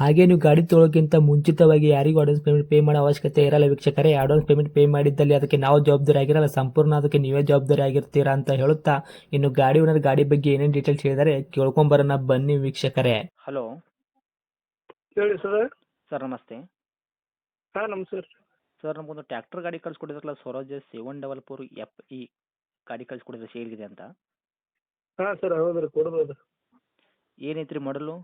ಹಾಗೆ ನೀವು ಗಾಡಿ ತೊಳೋಕ್ಕಿಂತ ಮುಂಚಿತವಾಗಿ ಯಾರಿಗೂ ಅಡ್ವಾನ್ಸ್ ಪೇಮೆಂಟ್ ಪೇ ಮಾಡೋ ಅವಶ್ಯಕತೆ ಇರಲ್ಲ ವೀಕ್ಷಕರೇ. ಅಡ್ವಾನ್ಸ್ ಪೇಮೆಂಟ್ ಪೇ ಮಾಡಿದ್ದಲ್ಲಿ ಅದಕ್ಕೆ ನಾವು ಜವಾಬ್ದಾರಿ ಆಗಿರಲ್ಲ. ಸಂಪೂರ್ಣ ಅದಕ್ಕೆ ನೀವೇ ಜವಾಬ್ದಾರಿ ಆಗಿರ್ತೀರಾ ಅಂತ ಹೇಳುತ್ತಾ ಇನ್ನು ಗಾಡಿ ಓನರ್ ಗಾಡಿ ಬಗ್ಗೆ ಏನೇನು ಡೀಟೇಲ್ಸ್ ಹೇಳಿದರೆ ಕೇಳ್ಕೊಂಬರೋಣ ಬನ್ನಿ ವೀಕ್ಷಕರೇ. ಹಲೋ ಹೇಳಿ ಸರ್ ಸರ್ ನಮಸ್ತೆ. ಹಾಂ ನಮಸ್ಕಾರ ಸರ್ ನಮಗೊಂದು ಟ್ರ್ಯಾಕ್ಟರ್ ಗಾಡಿ ಕಳಿಸ್ಕೊಡಿದ್ರಲ್ಲ Swaraj seven double four F E ಗಾಡಿ ಕಳಿಸ್ಕೊಡಿದ್ರೆ ಸೇಲ್ಗಿದೆ ಅಂತ. ಹಾಂ ಸರ್ ಹೌದು ರೀ ಕೊಡ್ಬೋದು. ಏನೈತ್ರಿ ಮಾಡಲು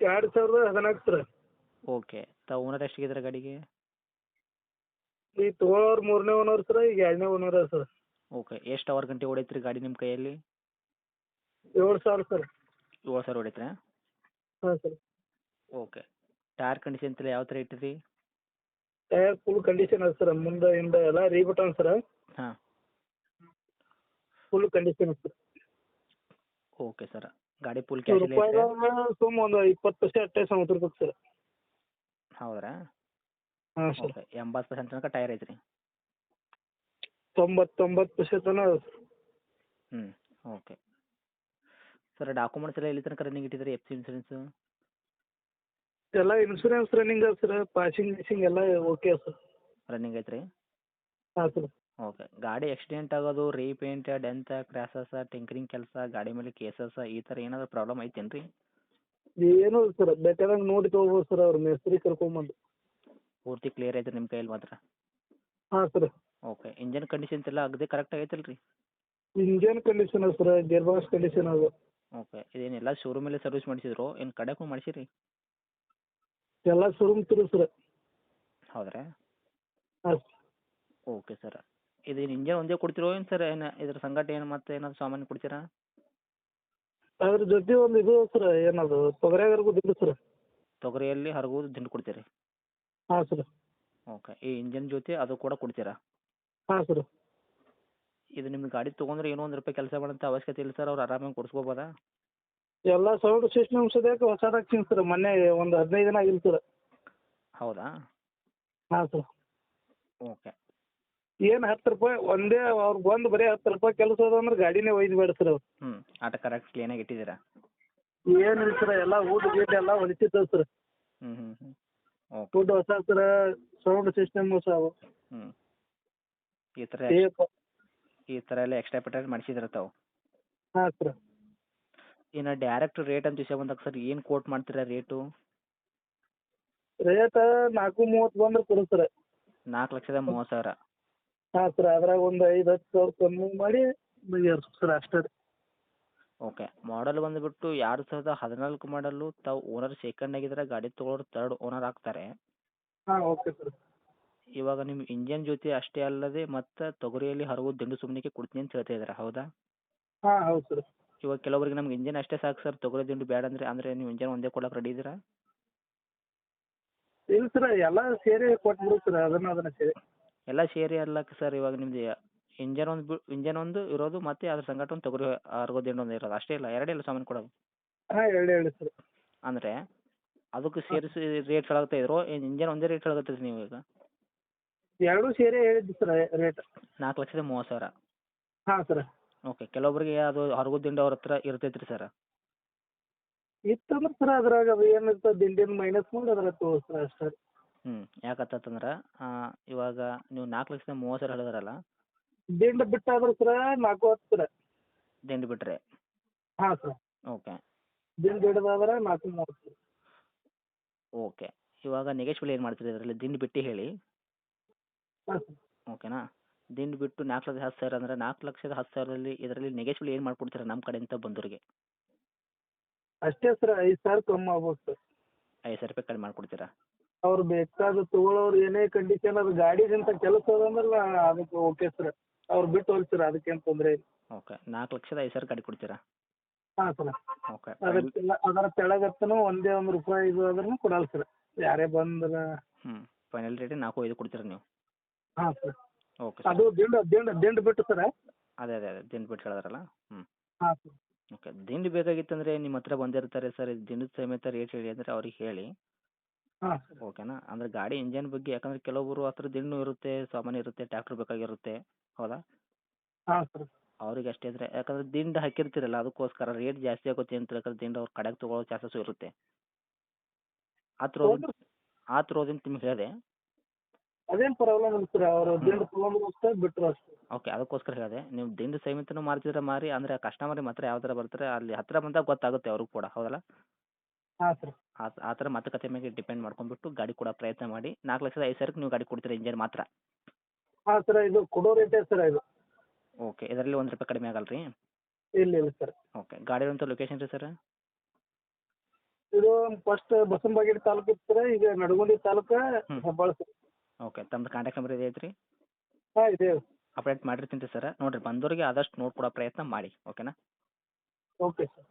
ಎರಡು ಸಾವಿರದ ಹದಿನಾಲ್ಕು ಸರ್. ಓಕೆ ತಾವು ಓನರ್ ಎಷ್ಟಿಗಿದ್ರೆ ಗಾಡಿಗೆ? ಈಗ ತೊಗೊಳೋರು ಮೂರನೇ ಓನರ್ ಸರ್ ಈಗ ಎರಡನೇ ಓನರ್ ಸರ್. ಓಕೆ ಎಷ್ಟು ಅವರ್ ಗಂಟೆ ಹೊಡೈತ್ರಿ ಗಾಡಿ ನಿಮ್ಮ ಕೈಯಲ್ಲಿ? ಏಳು ಸಾವಿರ ಸರ್. ಏಳು ಸಾವಿರ ಹೊಡೈತ್ರಾ? ಹಾಂ ಸರ್. ಓಕೆ ಟೈರ್ ಕಂಡೀಷನ್ ತಲೆ ಯಾವ ಥರ ಇಟ್ಟಿರಿ ಟೈರ್ ಫುಲ್ ಕಂಡೀಷನ್ ಅದ ಸರ್ ಮುಂದೆ ಹಿಂದೆ ಎಲ್ಲ ರೀಬಟನ್ ಸರ್. ಹಾಂ. Full condition sir. Okay sir. ಗಾಡಿ ಫುಲ್ ಕ್ಯಾಶ್ ಸುಮ್ ಒಂದು ಇಪ್ಪತ್ತು ಪರ್ಸೆಂಟ್ ಅಷ್ಟೇ ಸಮುದ್ರಬೇಕು ಸರ್. ಹೌದ್ರಾ? ಹಾಂ ಸರ್. ಓಕೆ ಎಂಬತ್ತು ಪರ್ಸೆಂಟ್ ತನಕ ಟೈರ್ ಐತ್ರಿ? ತೊಂಬತ್ತೊಂಬತ್ತು ಪರ್ಸೆಂಟ್ ತನಕ ಹ್ಮ್ ಹ್ಞೂ ಓಕೆ. ಸರ್ ಡಾಕ್ಯುಮೆಂಟ್ಸ್ ಎಲ್ಲ ಎಲ್ಲಿ ತನಕ ರನ್ನಿಂಗ್ ಇಟ್ಟಿದ್ದೀರಿ? ಎಫ್ ಸಿ ಇನ್ಸೂರೆನ್ಸ್ ಎಲ್ಲ ಇನ್ಶೂರೆನ್ಸ್ ರನ್ನಿಂಗ್ ಸರ್. ಪಾಸಿಂಗ್ ಗೀಸಿಂಗ್ ಎಲ್ಲ ಓಕೆ ಸರ್. ರನ್ನಿಂಗ್ ಐತ್ರಿ? ಹಾಂ ಸರ್. ಓಕೆ. ಗಾಡಿ ಆಕ್ಸಿಡೆಂಟ್ ಆಗೋದು ರೀಪೇಂಟ್ ಡೆಂತ ಕ್ರ್ಯಾಸಸ್ ಟಿಂಕರಿಂಗ್ ಕೆಲಸ ಗಾಡಿ ಮೇಲೆ ಕೇಸಸ್ ಈ ಥರ ಏನಾದರೂ ಪ್ರಾಬ್ಲಮ್ ಐತೇನು ರೀ ಏನೂ ಇಲ್ಲ ಸರ್. ಬೇಕಾದಂಗೆ ನೋಡಿ ತೊಗೋಬೋದು ಸರ್ ಅವ್ರ. ಮೇಸ್ತ್ರಿ ಕರ್ಕೊಂಬಂದು. ಪೂರ್ತಿ ಕ್ಲಿಯರ್ ಐತೆ ನಿಮ್ಮ ಕೈಯಲ್ಲಿ ಮಾತ್ರ? ಹಾಂ ಸರ್. ಓಕೆ. ಇಂಜನ್ ಕಂಡೀಷನ್ಸ್ ಎಲ್ಲ ಅಗದಿ ಕರೆಕ್ಟ್ ಆಗೈತಲ್ಲ ರೀ ಇಂಜನ್ ಕಂಡೀಷನ್ ಅದ ಸರ್. ಗೇರ್ ಬಾಕ್ಸ್ ಕಂಡೀಷನ್ ಅದು. ಓಕೆ. ಇದೇನೆಲ್ಲ ಶೋರೂಮಲ್ಲೇ ಸರ್ವಿಸ್ ಮಾಡಿಸಿದ್ರು? ಏನು ಕಡೆಗೂ ಮಾಡಿಸಿರಿ? ಎಲ್ಲ ಶೋರೂಮ್ ತಿರು ಸರ್. ಹೌದ್ರಾ? ಹಾಂ ಓಕೆ ಸರ್. ಇದೇನು ಇಂಜನ್ ಒಂದೇ ಕೊಡ್ತಿರೋ ಏನು ಸರ್? ಏನು ಇದ್ರ ಸಂಗಟ ಏನು ಮತ್ತೆ ಏನಾದ್ರು ಸಾಮಾನು ಕೊಡ್ತೀರಾ? ಅದ್ರ ಜೊತೆ ಒಂದು ಇದು ಸರ್ ಏನದು ತೊಗರಿಯಾಗರ್ಗು ದುಡ್ಡು ಸರ್? ತೊಗರಿಯಲ್ಲಿ ಹರಗೋದು ದಿಂಡು ಕೊಡ್ತೀರಿ? ಹಾಂ ಸರ್. ಓಕೆ ಈ ಇಂಜನ್ ಜೊತೆ ಅದು ಕೂಡ ಕೊಡ್ತೀರಾ? ಹಾಂ ಸರ್. ಇದು ನಿಮ್ಮ ಗಾಡಿ ತೊಗೊಂಡ್ರೆ ಏನೋ ಒಂದು ರೂಪಾಯಿ ಕೆಲಸ ಮಾಡೋಂಥ ಅವಶ್ಯಕತೆ ಇಲ್ಲ ಸರ್ ಅವ್ರು ಆರಾಮಾಗಿ ಕೊಡಿಸ್ಕೋಬೋದಾ? ಎಲ್ಲ ಸೌಂಡ್ ಸಿಸ್ಟಮ್ ಸದ್ಯಕ್ಕೆ ಹೊಸದಾಗಿ ಹಾಕ್ತೀನಿ ಸರ್ ಮೊನ್ನೆ ಒಂದು ಹದಿನೈದು ದಿನ ಆಗಿಲ್ಲ ಸರ್. ಹೌದಾ? ಹಾಂ ಸರ್. ಓಕೆ. ಏನು ಹತ್ತು ರೂಪಾಯಿ ಒಂದೇ ಅವ್ರು ಬಂದು ಬರೀ ಹತ್ತು ರೂಪಾಯಿ ಕೆಲಸ ಅದ ಅಂದ್ರೆ ಗಾಡಿನೇ ಒಯ್ದು ಬೇಡ ಸರ್ ಅವ್ರು ಹ್ಞೂ ಆಟ ಕರೆಕ್ಟ್ ಕ್ಲೀನಾಗಿ ಇಟ್ಟಿದ್ದೀರಾ ಏನಿಲ್ಲ ಸರ್ ಎಲ್ಲ ಊಟ ಗೀಟ ಎಲ್ಲಾ ಹೊಲಿಸಿರ್ತದೆ ಸರ್. ಹ್ಞೂ ಹ್ಞೂ ಹ್ಞೂ ಓಕೆ. ಫುಡ್ ಹೊಸ ಸರ್ ಸೌಂಡ್ ಸಿಸ್ಟಮ್ ಹೊಸ ಅವು. ಹ್ಞೂ ಈ ತರ ಟೇಪ್ ಈ ಥರ ಎಲ್ಲ ಎಕ್ಸ್ಟ್ರಾ ಪೆಟ್ರೋಲ್ ಮಾಡಿಸಿದ್ರೆ ತಾವು? ಹಾಂ ಸರ್. ಇನ್ನು ಡೈರೆಕ್ಟ್ ರೇಟ್ ಅಂತ ವಿಷಯ ಬಂದಾಗ ಸರ್ ಏನು ಕೋಟ್ ಮಾಡ್ತೀರಾ ರೇಟು ರೇಟ್ ನಾಲ್ಕು ಮೂವತ್ತು ಬಂದ್ರೆ ಕೊಡು ಸರ್. ನಾಲ್ಕು ಲಕ್ಷದ ಮೂವತ್ತು ಸಾವಿರ. ಹಾಂ ಸರ್ ಅದ್ರಾಗ ಒಂದು ಐದು ಹತ್ತು ಸಾವಿರ ಕಮ್ಮಿ ಮಾಡಿ ಬಗೆಹರಿಸಿ ಸರ್ ಅಷ್ಟೇ ರೀ ಓಕೆ ಮಾಡಲ್ ಬಂದುಬಿಟ್ಟು ಎರಡು ಸಾವಿರದ ಹದಿನಾಲ್ಕು ಮಾಡಲ್ಲು ತಾವು ಓನರ್ ಸೆಕೆಂಡ್ ಆಗಿದ್ರೆ ಗಾಡಿ ತೊಗೊಳೋರು ತರ್ಡ್ ಓನರ್ ಆಗ್ತಾರೆ. ಹಾಂ ಓಕೆ ಸರ್ ಇವಾಗ ನಿಮ್ಮ ಇಂಜಿನ್ ಜೊತೆ ಅಷ್ಟೇ ಅಲ್ಲದೆ ಮತ್ತ ತೊಗರಿಯಲ್ಲಿ ಹರವು ದಿಂಡು ಸುಮ್ಮನಿಗೆ ಕೊಡ್ತೀನಿ ಅಂತ ಹೇಳ್ತಾ ಇದ್ದಾರೆ ಹೌದಾ? ಹಾ ಹೌದು ಸರ್ ಇವಾಗ ಕೆಲವರಿಗೆ ನಮ್ಗೆ ಇಂಜಿನ್ ಅಷ್ಟೇ ಸಾಕು ಸರ್ ತೊಗರಿ ದಿಂಡು ಬೇಡ ಅಂದ್ರೆ ಅಂದ್ರೆ ನೀವು ಇಂಜನ್ ಒಂದೇ ಕೊಡಕ್ಕೆ ರೆಡಿ ಇದ್ದೀರಾ? ಇಲ್ಲ ಸರ್ ಎಲ್ಲ ಸೇರಿ ಕೊಟ್ಬಿಡು ಸರ್ ಅದನ್ನ ಅದನ್ನ ಸೇರಿ. ಎಲ್ಲ ಸೇರಿ ಅಲ್ಲಕ್ಕೆ ಸರ್ ಇವಾಗ ನಿಮ್ದು ಇಂಜನ್ ಒಂದು ಇಂಜನ್ ಒಂದು ಇರೋದು ಮತ್ತೆ ಅದ್ರ ಸಂಗಟ ಒಂದು ತೊಗರಿ ಹರಗೋ ದಿಂಡು ಒಂದು ಇರೋದು. ಅಷ್ಟೇ ಇಲ್ಲ ಎರಡೇ ಇಲ್ಲ ಸಾಮಾನು ಕೊಡೋದು. ಅಂದ್ರೆ ಸರ್ ಅದಕ್ಕೆ ಸೇರಿಸಿ ರೇಟ್ ಹೇಳಾಗ್ತಾ ಇದ್ರು? ಇಂಜನ್ ಒಂದೇ ರೇಟ್ ಹೇಳಾಗತ್ತೀರಿ ನೀವು ಈಗ? ಎರಡು ಸೇರಿ ಹೇಳಿದ್ದು ಸರ್ ರೇಟ್ ನಾಲ್ಕು ಲಕ್ಷದ ಮೂವತ್ತು ಸಾವಿರ. ಹಾಂ ಸರ್ ಓಕೆ ಕೆಲವೊಬ್ಬರಿಗೆ ಅದು ಹೊರಗು ದಿಂಡ ಅವ್ರ ಹತ್ರ ಇರ್ತೈತೆ ರೀ ಸರ್ ಇತ್ತಂದ್ರೆ ಸರ್ ಅದ್ರಾಗ ಅದು ಏನಿರ್ತದೆ ದಿಂಡಿನ ಮೈನಸ್ ಮಾಡಿ ಅದ್ರಾಗ ತೋರಿಸ್ತಾರೆ ಸರ್ ಅಷ್ಟೇ. ಹ್ಞೂ ಯಾಕತ್ತಂದ್ರೆ ಇವಾಗ ನೀವು ನಾಲ್ಕು ಲಕ್ಷದ ಮೂವತ್ತು ಸಾವಿರ ಹೇಳಿದ್ರಲ್ಲ? ದಿಂಡು ಬಿಟ್ಟಾದ್ರೆ ಸರ್ ನಾಲ್ಕು ಹತ್ತು ಸರ್ ದಿಂಡು ಬಿಟ್ಟರೆ ಹಾ ಸರ್. ಓಕೆ. ದಿಂಡ್ ಹಿಡಿದಾದ್ರೆ ನಾಲ್ಕು ಮೂವತ್ತು ಸರ್ ಓಕೆ. ಇವಾಗ ನೆಗೆಶ್ವಲ್ ಏನು ಮಾಡ್ತೀರಿ ಇದರಲ್ಲಿ ದಿಂಡು ಬಿಟ್ಟು ಹೇಳಿ. ಹಾಂ ಸರ್. ಓಕೆನಾ? ದಿಂಡು ಬಿಟ್ಟು ನಾಲ್ಕು ಲಕ್ಷದ ಹತ್ತು ಸಾವಿರ ಅಂದರೆ ನಾಲ್ಕು ಲಕ್ಷದ ಹತ್ತು ಸಾವಿರದಲ್ಲಿ ಇದರಲ್ಲಿ ನೆಗೆಶ್ವಲ್ ಏನು ಮಾಡ್ಕೊಡ್ತೀರಾ ನಮ್ಮ ಕಡೆಯಿಂದ ಬಂದವರಿಗೆ ಅಷ್ಟೇ ಸರ್ ಐದು ಸಾವಿರ ಕಮ್ಮಿ ಆಗ್ಬೋದು ಸರ್. ಐದು ಸಾವಿರ ರೂಪಾಯಿ ಕಡಿಮೆ ಮಾಡಿಕೊಡ್ತೀರಾ? ಅವ್ರು ಬೇಕಾದ ತಗೊಳ್ಳೋರು ಏನೇ ಕಂಡೀಷನ್ ಅದು ಗಾಡಿದಿಂತ ಕೆಲಸ ಅದಂದ್ರೆ ಅದಕ್ಕೆ ಓಕೆ ಸರ್ ಅವ್ರು ಬಿಟ್ಟು ಹೋಗಿ ಸರ್ ಅದಕ್ಕೇನು ತೊಂದರೆ ಇಲ್ಲ. ಓಕೆ ನಾಲ್ಕು ಲಕ್ಷದ ಐದು ಸಾವಿರ ಗಾಡಿ ಕೊಡ್ತೀರಾ? ಹಾಂ ಸರ್ ಓಕೆ ಅದರ ಕೆಳ- ಅದರ ಕೆಳಗತ್ತನು ಒಂದೇ ಒಂದು ರೂಪಾಯಿ ಇದು ಆದ್ರೂ ಕೊಡಲ್ಲ ಸರ್ ಯಾರೇ ಬಂದ್ರೆ ಹ್ಞೂ ಫೈನಲ್ ರೇಟ್ ನಾಲ್ಕು ಐದು ಕೊಡ್ತೀರಾ ನೀವು? ಹಾಂ ಸರ್ ಓಕೆ ಅದು ದಿಂಡು ದಿಂಡು ದಿಂಡು ಬಿಟ್ಟು ಸರ್ ಅದೇ ಅದೇ ಅದೇ ದಿಂಡು ಬಿಟ್ಟು ಹೇಳಿದ್ರಲ್ಲ? ಹ್ಞೂ ಹಾಂ ಸರ್ ಓಕೆ ದಿಂಡು ಬೇಕಾಗಿತ್ತಂದರೆ ನಿಮ್ಮ ಹತ್ರ ಬಂದಿರ್ತಾರೆ ಸರ್ ದಿನದ ದಿಂಡದ ಸಮೇತ ರೇಟ್ ಹೇಳಿ ಅಂದರೆ ಅವ್ರಿಗೆ ಹೇಳಿ. ಹಾಂ ಸರ್. ಓಕೆನಾ? ಅಂದರೆ ಗಾಡಿ ಇಂಜನ್ ಬಗ್ಗೆ ಯಾಕಂದ್ರೆ ಕೆಲವೊಬ್ಬರು ಹತ್ರ ದಿಂಡು ಇರುತ್ತೆ ಸಾಮಾನ್ಯ ಇರುತ್ತೆ ಟ್ಯಾಕ್ಟ್ರ್ ಬೇಕಾಗಿರುತ್ತೆ. ಹೌದಾ? ಹಾಂ ಸರ್. ಅವ್ರಿಗೆ ಅಷ್ಟೇ ಇದ್ರೆ. ಯಾಕಂದ್ರೆ ದಿಂಡು ಹಾಕಿರ್ತೀರಲ್ಲ ಅದಕ್ಕೋಸ್ಕರ ರೇಟ್ ಜಾಸ್ತಿ ಆಗುತ್ತೆ ಅಂತ ಹೇಳಿದ್ರೆ ದಿಂಡು ಅವ್ರು ಕಡೆಗೆ ತೊಗೊಳ್ಳೋ ಚಾನ್ಸಸ್ಸು ಇರುತ್ತೆ. ಆ ಥರ ಆ ನಿಮ್ಗೆ ಹೇಳಿದೆ. ಅದೇನು ಪ್ರಾಬ್ಲಮ್ ಇಲ್ಲ ಸರ್ ಅವರು ದಿಂಡು ತೊಗೊಂಡ್ರು ಅಷ್ಟೇ ಬಿಟ್ಟರು ಅಷ್ಟೇ. ಓಕೆ ಅದಕ್ಕೋಸ್ಕರ ಹೇಳಿದೆ. ನೀವು ದಿಂಡು ಸಮೇತನೂ ಮಾರ್ತಿದ್ರೆ ಮಾರಿ ಅಂದ್ರೆ ಕಸ್ಟಮರ್ ಮಾತ್ರ ಯಾವ ಥರ ಬರ್ತಾರೆ ಅಲ್ಲಿ ಹತ್ರ ಬಂದಾಗ ಗೊತ್ತಾಗುತ್ತೆ ಅವ್ರಿಗೆ ಕೂಡ. ಹೌದಲ್ಲ? ಹಾಂ ಸರ್ ಆ ಆ ಥರ ಮಾತುಕತೆ ಮೇಲೆ ಡಿಪೆಂಡ್ ಮಾಡ್ಕೊಂಡ್ಬಿಟ್ಟು ಗಾಡಿ ಕೊಡೋ ಪ್ರಯತ್ನ ಮಾಡಿ. ನಾಲ್ಕು ಲಕ್ಷದ ಐದು ಸಾವಿರಕ್ಕೆ ನೀವು ಗಾಡಿ ಕೊಡ್ತೀರಾ ಇಂಜನ್ ಮಾತ್ರ? ಹಾಂ ಸರ್ ಇದು ಕೊಡೋ ರೇಟೇ ಸರ್ ಇದು. ಓಕೆ ಇದರಲ್ಲಿ ಒಂದು ರೂಪಾಯಿ ಕಡಿಮೆ ಆಗಲ್ಲ ರೀ ಇಲ್ಲ ಇಲ್ಲ ಸರ್ ಓಕೆ ಗಾಡಿ ಇರುವಂಥ ಲೊಕೇಶನ್ ರೀ ಸರ್ ಇದು ಫಸ್ಟ್ ಬಸವನಬಾಗೇರಿ ತಾಲೂಕು ಇತ್ತು ಸರ್ ಈಗ ನಡಗುಂದಿ ತಾಲೂಕು ಹ್ಮ್. ಹೆಬ್ಬಾಳ ಸರ್ ಓಕೆ ತಮ್ಮದು ಕಾಂಟ್ಯಾಕ್ಟ್ ನಂಬರ್ ಇದೆ ಐತ್ರಿ? ಹಾಂ ಇದೆ ಅಪ್ಡೇಟ್ ಮಾಡಿರ್ತೀನಿ ರೀ ಸರ್ ನೋಡ್ರಿ ಬಂದವರಿಗೆ ಆದಷ್ಟು ನೋಡ್ಕೊಡೋ ಪ್ರಯತ್ನ ಮಾಡಿ ಓಕೆನಾ ಓಕೆ ಸರ್